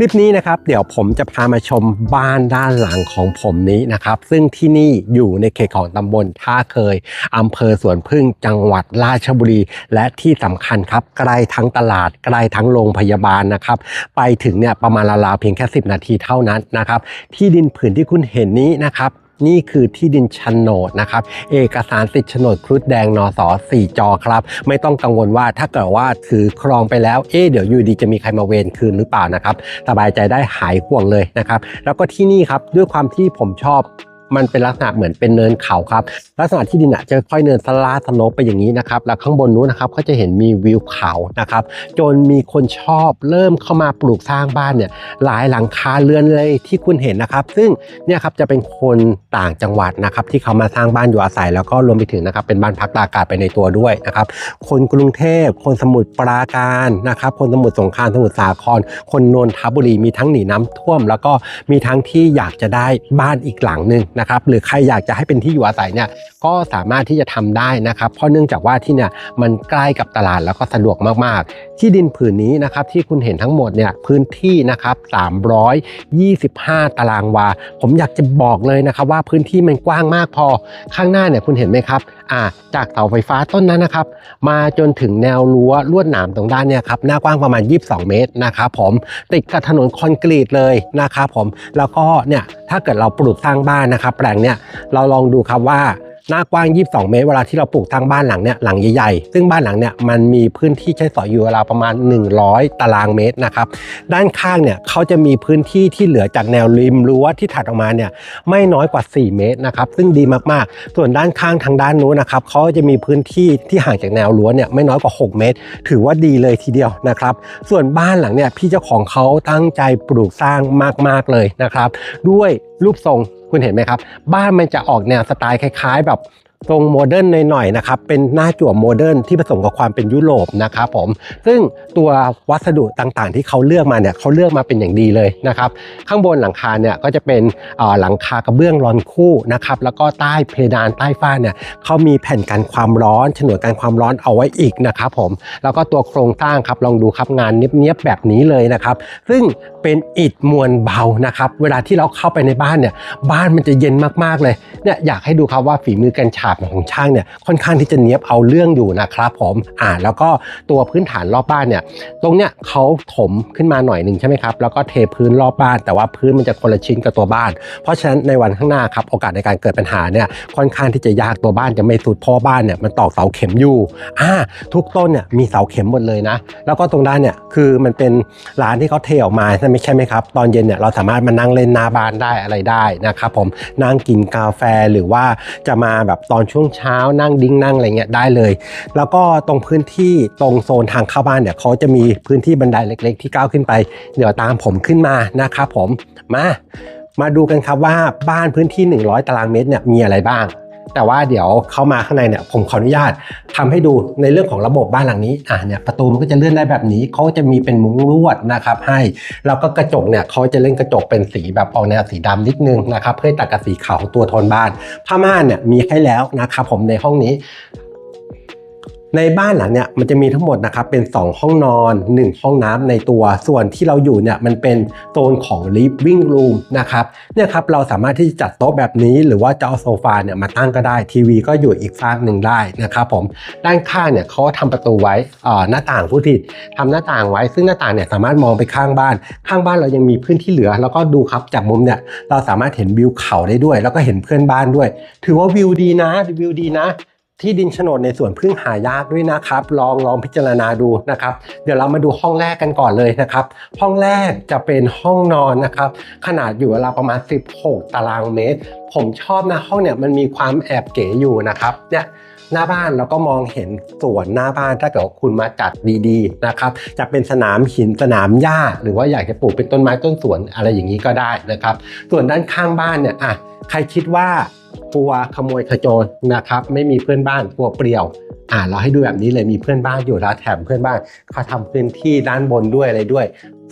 คลิปนี้นะครับเดี๋ยวผมจะพามาชมบ้านด้านหลังของผมนี้นะครับ ซึ่งที่นี่อยู่ในเขตของตำบลท่าเคยอำเภอสวนพึ่งจังหวัดราชบุรี และที่สำคัญครับใกล้ทั้งตลาดใกล้ทั้งโรงพยาบาลนะครับ ไปถึงเนี่ยประมาณราวๆเพียงแค่ 10 นาทีเท่านั้นนะครับ ที่ดินผืนที่คุณเห็นนี้นะครับ นี่คือที่ดินโฉนดนะครับ เอกสารสิทธิ์โฉนดครุฑแดงนอสอ4จอครับ ไม่ต้องกังวลว่าถ้าเกิดว่าถือครองไปแล้ว เอ๊เดี๋ยวอยู่ดีจะมีใครมาเวรคืนหรือเปล่านะครับ สบายใจได้หายห่วงเลยนะครับ แล้วก็ที่นี่ครับด้วยความที่ผมชอบ มันเป็นลักษณะเหมือนเป็นเนินเขาครับ ลักษณะที่ดินอะจะค่อยเนินสลาสโลปไปอย่างนี้นะครับ แล้วข้างบนนู้นนะครับก็จะเห็นมีวิวเขานะครับ จนมีคนชอบเริ่มเข้ามาปลูกสร้างบ้านเนี่ยหลายหลังคาเรือนเลยที่คุณเห็นนะครับ ซึ่งเนี่ยครับจะเป็นคนต่างจังหวัดนะครับที่เขามาสร้างบ้านอยู่อาศัย แล้วก็รวมไปถึงนะครับเป็นบ้านพักตากอากาศไปในตัวด้วยนะครับ คนกรุงเทพ คนสมุทรปราการนะครับ คนสมุทรสงครามสมุทรสาคร คนนนทบุรีมีทั้งหนีน้ำท่วม แล้วก็มีทั้งที่อยากจะได้บ้านอีกหลังหนึ่งนะครับหรือใครอยากจะให้เป็นที่อยู่อาศัยเนี่ยก็สามารถที่จะทำได้นะครับเพราะเนื่องจากว่าที่เนี่ยมันใกล้กับตลาดแล้วก็สะดวกมากๆ ที่ดินผืนนี้นะครับที่คุณเห็นทั้งหมดเนี่ยพื้นที่นะครับ325 ตารางวา ผมอยากจะบอกเลยนะครับว่าพื้นที่มันกว้างมากพอข้างหน้าเนี่ยคุณเห็นไหมครับ อ่าจากเสาไฟฟ้าต้นนั้นนะครับ มาจนถึงแนวรั้วลวดหนามตรงด้านเนี่ยครับหน้ากว้างประมาณ 22 เมตรนะครับผมติดกับถนนคอนกรีตเลยนะครับผมแล้วก็เนี่ยถ้าเกิดเราปลูกสร้างบ้านนะครับแปลงเนี่ยเราลองดูครับว่า หน้ากว้าง 22 เมตร เวลาที่เราปลูกสร้างบ้านหลังเนี่ยหลังใหญ่ๆ ซึ่งบ้านหลังเนี่ยมันมีพื้นที่ใช้สอยอยู่ราวประมาณ 100 ตารางเมตรนะครับ ด้านข้างเนี่ยเขาจะมีพื้นที่ที่เหลือจากแนวริมรั้วที่ถัดออกมาเนี่ยไม่น้อยกว่า 4 เมตรนะครับ ซึ่งดีมากๆ ส่วนด้านข้างทางด้านนู้นนะครับเขาจะมีพื้นที่ที่ห่างจากแนวรั้วเนี่ยไม่น้อยกว่า 6 เมตร ถือว่าดีเลยทีเดียวนะครับ ส่วนบ้านหลังเนี่ยพี่เจ้าของเขาตั้งใจปลูกสร้างมากๆเลยนะครับ ด้วยรูปทรง คุณเห็นไหมครับ บ้านมันจะออกแนวสไตล์คล้าย ๆ แบบ ทรงโมเดิร์นหน่อยๆนะครับเป็นหน้าจั่วโมเดิร์นที่ผสมกับความเป็นยุโรปนะครับผมซึ่งตัววัสดุต่างๆ ที่เขาเลือกมาเนี่ยเขาเลือกมาเป็นอย่างดีเลยนะครับข้างบนหลังคาเนี่ยก็จะเป็นหลังคากระเบื้องรอนคู่นะครับแล้วก็ใต้เพดานใต้ฝ้าเนี่ยเขามีแผ่นกันความร้อนฉนวนกันความร้อนเอาไว้อีกนะครับผมแล้วก็ตัวโครงสร้างครับลองดูครับงานเนี้ยบๆแบบนี้เลยนะครับซึ่งเป็นอิฐมวลเบานะครับเวลาที่เราเข้าไปในบ้านเนี่ยบ้านมันจะเย็นมากๆเลยเนี่ยอยากให้ดูครับว่าฝีมือการฉาบของช่างเนี่ยค่อนข้างที่จะเนี้ยบเอาเรื่องอยู่นะครับผมอ่าแล้วก็ตัวพื้นฐานรอบบ้านเนี่ยตรงเนี้ยเขาถมขึ้นมาหน่อยหนึ่งใช่ไหมครับแล้วก็เทพื้นรอบบ้าน แต่ว่าพื้นมันจะคนละชิ้นกับตัวบ้าน เพราะฉะนั้นในวันข้างหน้าครับโอกาสในการเกิดปัญหาเนี่ยค่อนข้างที่จะยากตัวบ้านจะไม่สุดพราะบ้านเนี่ยมันตอกเสาเข็มอยู่อ่าทุกต้นเนี่ยมีเสาเข็มหมดเลยนะ แล้วก็ตรงด้านเนี่ยคือมันเป็นร้านที่เขาเทออกมาใช่ไหมใช่ไหมครับตอนเย็นเนี่ยเราสามารถมานั่งเล่นหน้าบ้านได้อะไรได้นะครับผมนั่งกินกาแฟหรือว่าจะมาแบบตอนอนช่วงเช้านั่งดิ้งนั่งอะไรเงี้ยได้เลย แล้วก็ตรงพื้นที่ตรงโซนทางเข้าบ้านเนี่ยเขาจะมีพื้นที่บันไดเล็ก ๆ ที่ก้าวขึ้นไป เดี๋ยวตามผมขึ้นมานะครับผมมามาดูกันครับว่าบ้านพื้นที่ 100 ตารางเมตรเนี่ยมีอะไรบ้าง แต่ว่าเดี๋ยวเข้ามาข้างในเนี่ยผมขออนุญาตทำให้ดูในเรื่องของระบบบ้านหลังนี้อะเนี่ยประตูมันก็จะเลื่อนได้แบบนี้เขาจะมีเป็นมุ้งลวดนะครับ ให้แล้วก็กระจกเนี่ยเขาจะเล่นกระจกเป็นสีแบบออกแนวสีดำนิดนึงนะครับเพื่อตัดกับสีขาวของตัวโทนบ้านผ้าม่านเนี่ยมีให้แล้วนะครับผมในห้องนี้ ในบ้านหลังเนี่ยมันจะมีทั้งหมดนะครับเป็น 2 ห้องนอน 1 ห้องน้ำในตัว ส่วนที่เราอยู่เนี่ยมันเป็นโซนของ living room นะครับเนี่ยครับเราสามารถที่จะจัดโต๊ะแบบนี้ หรือว่าจะเอาโซฟาเนี่ยมาตั้งก็ได้ทีวีก็อยู่อีกฝั่งหนึ่งได้นะครับผมด้านข้างเนี่ยเขาทำประตูไว้อ่าหน้าต่างผู้ผิดทำหน้าต่างไว้ ซึ่งหน้าต่างเนี่ยสามารถมองไปข้างบ้าน ข้างบ้านเรายังมีพื้นที่เหลือ แล้วก็ดูครับจากมุมเนี่ยเราสามารถเห็นวิวเขาได้ด้วย แล้วก็เห็นเพื่อนบ้านด้วย ถือว่าวิวดีนะวิวดีนะ ที่ดินโฉนดในส่วนพึ่งหายากด้วยนะครับ ลองลองพิจารณาดูนะครับ เดี๋ยวเรามาดูห้องแรกกันก่อนเลยนะครับ ห้องแรกจะเป็นห้องนอนนะครับ ขนาดอยู่ราวประมาณ 16 ตารางเมตร ผมชอบนะห้องเนี่ยมันมีความแอบเก๋อยู่นะครับเนี่ยหน้าบ้านเราก็มองเห็นสวนหน้าบ้านถ้าเกิดคุณมาจัดดีๆนะครับจะเป็นสนามหินสนามหญ้า หรือว่าอยากจะปลูกเป็นต้นไม้ต้นสวนอะไรอย่างนี้ก็ได้นะครับ ส่วนด้านข้างบ้านเนี่ยอะใครคิดว่า กลัวขโมยขโจรนะครับ ไม่มีเพื่อนบ้านกลัวเปลี่ยว อ่าเราให้ดูแบบนี้เลยมีเพื่อนบ้านอยู่แล้วแถมเพื่อนบ้านเขาทำพื้นที่ด้านบนด้วยอะไรด้วย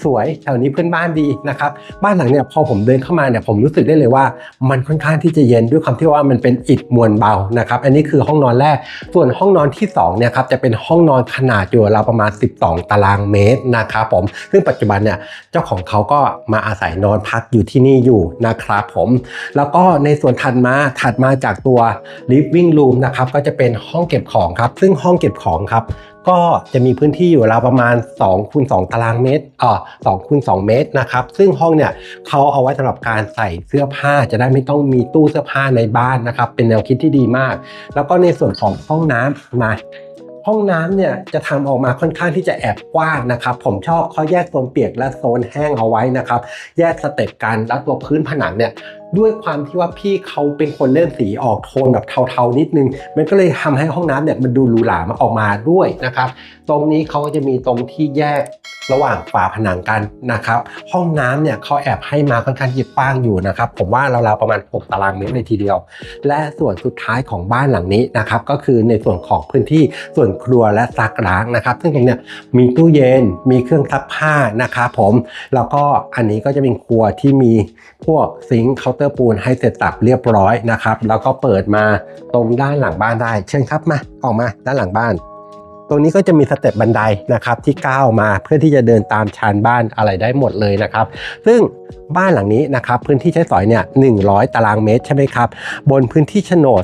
สวยแถวนี้เพื่อนบ้านดีนะครับบ้านหลังเนี่ยพอผมเดินเข้ามาเนี่ยผมรู้สึกได้เลยว่า มันค่อนข้างที่จะเย็นด้วยความที่ว่ามันเป็นอิฐมวลเบานะครับอันนี้คือห้องนอนแรก ส่วนห้องนอนที่2เนี่ยครับจะเป็นห้องนอนขนาดอยู่ราวประมาณ 12 ตารางเมตรนะครับผมซึ่งปัจจุบันเนี่ยเจ้าของเขาก็มาอาศัยนอนพักอยู่ที่นี่อยู่นะครับผมแล้วก็ในส่วนถัดมาถัดมาจากตัว living room นะครับก็จะเป็นห้องเก็บของครับซึ่งห้องเก็บของครับ ก็จะมีพื้นที่อยู่ราวประมาณ2คูณ2ตารางเมตรอ่า2คูณ2เมตรนะครับ ซึ่งห้องเนี่ยเขาเอาไว้สำหรับการใส่เสื้อผ้าจะได้ไม่ต้องมีตู้เสื้อผ้าในบ้านนะครับ เป็นแนวคิดที่ดีมาก แล้วก็ในส่วนของห้องน้ำมาห้องน้ำเนี่ยจะทำออกมาค่อนข้างที่จะแอบกว้างนะครับ ผมชอบเขาแยกโซนเปียกและโซนแห้งเอาไว้นะครับ แยกสเต็ปกันแล้วตัวพื้นผนังเนี่ยด้วยความที่ว่าพี่เขาเป็นคนเล่นสีออกโทนแบบเทาๆนิดนึง มันก็เลยทำให้ห้องน้ำเนี่ยมันดูหรูหรามาออกมาด้วยนะครับ ตรงนี้เขาก็จะมีตรงที่แยกระหว่างฝาผนังกันนะครับ ห้องน้ำเนี่ยเขาแอบให้มาค่อนข้างที่จะกว้างอยู่นะครับ ผมว่าราวๆประมาณ 6 ตารางเมตรเลยทีเดียว และส่วนสุดท้ายของบ้านหลังนี้นะครับ ก็คือในส่วนของพื้นที่ส่วนครัวและซักล้างนะครับ ซึ่งตรงเนี้ยมีตู้เย็นมีเครื่องซักผ้านะครับผมแล้วก็อันนี้ก็จะเป็นครัวที่มีพวกซิงค์เคาน์เตอร์ปูนให้เสร็จตับเรียบร้อยนะครับแล้วก็เปิดมาตรงด้านหลังบ้านได้ เชิญครับมาออกมาด้านหลังบ้าน ตรงนี้ก็จะมีสเต็ปบันไดนะครับที่ก้าวมาเพื่อที่จะเดินตามชานบ้านอะไรได้หมดเลยนะครับ ซึ่งบ้านหลังนี้นะครับพื้นที่ใช้สอยเนี่ย100 ตารางเมตรใช่ไหมครับ บนพื้นที่โฉนด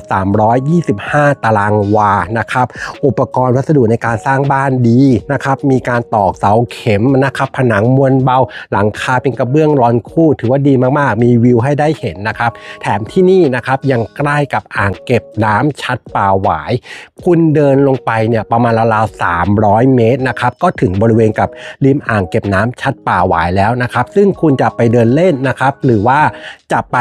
325 ตารางวานะครับ อุปกรณ์วัสดุในการสร้างบ้านดีนะครับ มีการตอกเสาเข็มนะครับ ผนังมวลเบา หลังคาเป็นกระเบื้องรอนคู่ ถือว่าดีมากๆ มีวิวให้ได้เห็นนะครับ แถมที่นี่นะครับยังใกล้กับอ่างเก็บน้ำชัดป่าหวาย คุณเดินลงไปเนี่ยประมาณราวๆ300 เมตรนะครับ ก็ถึงบริเวณกับริมอ่างเก็บน้ำชัดป่าหวายแล้วนะครับ ซึ่งคุณจะไปเดินเล่นนะครับ หรือว่าจะไป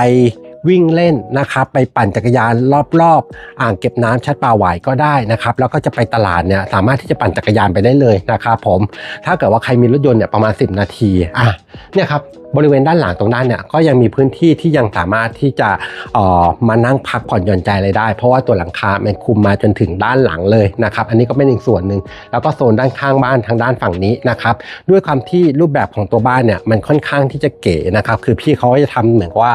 วิ่งเล่นนะครับไปปั่นจักรยานรอบๆ อ่างเก็บน้ำชัดป่าหวายก็ได้นะครับแล้วก็จะไปตลาดเนี่ยสามารถที่จะปั่นจักรยานไปได้เลยนะครับผมถ้าเกิดว่าใครมีรถยนต์เนี่ยประมาณ 10 นาทีอะเนี่ยครับบริเวณด้านหลังตรงด้านเนี่ยก็ยังมีพื้นที่ที่ยังสามารถที่จะเอ่อมานั่งพักผ่อนหย่อนใจเลยได้ เพราะว่าตัวหลังคามันคุมมาจนถึงด้านหลังเลยนะครับอันนี้ก็เป็นอีกส่วนหนึ่งแล้วก็โซนด้านข้างบ้านทางด้านฝั่งนี้นะครับด้วยความที่รูปแบบของตัวบ้านเนี่ยมันค่อนข้างที่จะเก๋นะครับคือพี่เขาจะทำเหมือนว่า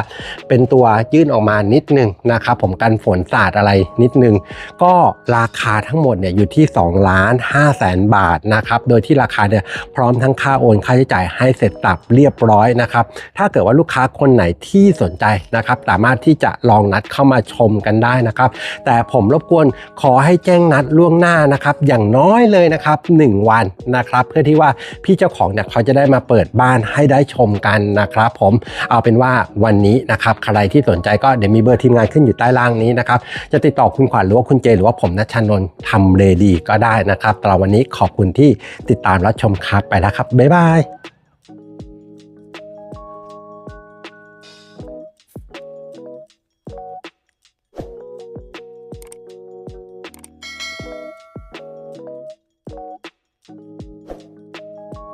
เป็นตัวยื่นออกมานิดนึงนะครับผมกันฝนสาดอะไรนิดนึง ก็ราคาทั้งหมดเนี่ยอยู่ที่2ล้าน5แสนบาทนะครับโดยที่ราคาเนี่ยพร้อมทั้งค่าโอนค่าใช้จ่ายให้เสร็จสับเรียบร้อยนะครับถ้าเกิดว่าลูกค้าคนไหนที่สนใจนะครับสามารถที่จะลองนัดเข้ามาชมกันได้นะครับ แต่ผมรบกวนขอให้แจ้งนัดล่วงหน้านะครับอย่างน้อยเลยนะครับ 1 วันนะครับ เพื่อที่ว่าพี่เจ้าของเนี่ยเขาจะได้มาเปิดบ้านให้ได้ชมกันนะครับ ผมเอาเป็นว่าวันนี้นะครับใครที่สนใจก็เดี๋ยวมีเบอร์ทีมงานขึ้นอยู่ใต้ล่างนี้นะครับจะติดต่อคุณขวัญหรือว่าคุณเจหรือว่าผมนัชชานนท์ทำเรดีก็ได้นะครับแต่วันนี้ขอบคุณที่ติดตามรับชมครับไปแล้วครับบ๊ายบาย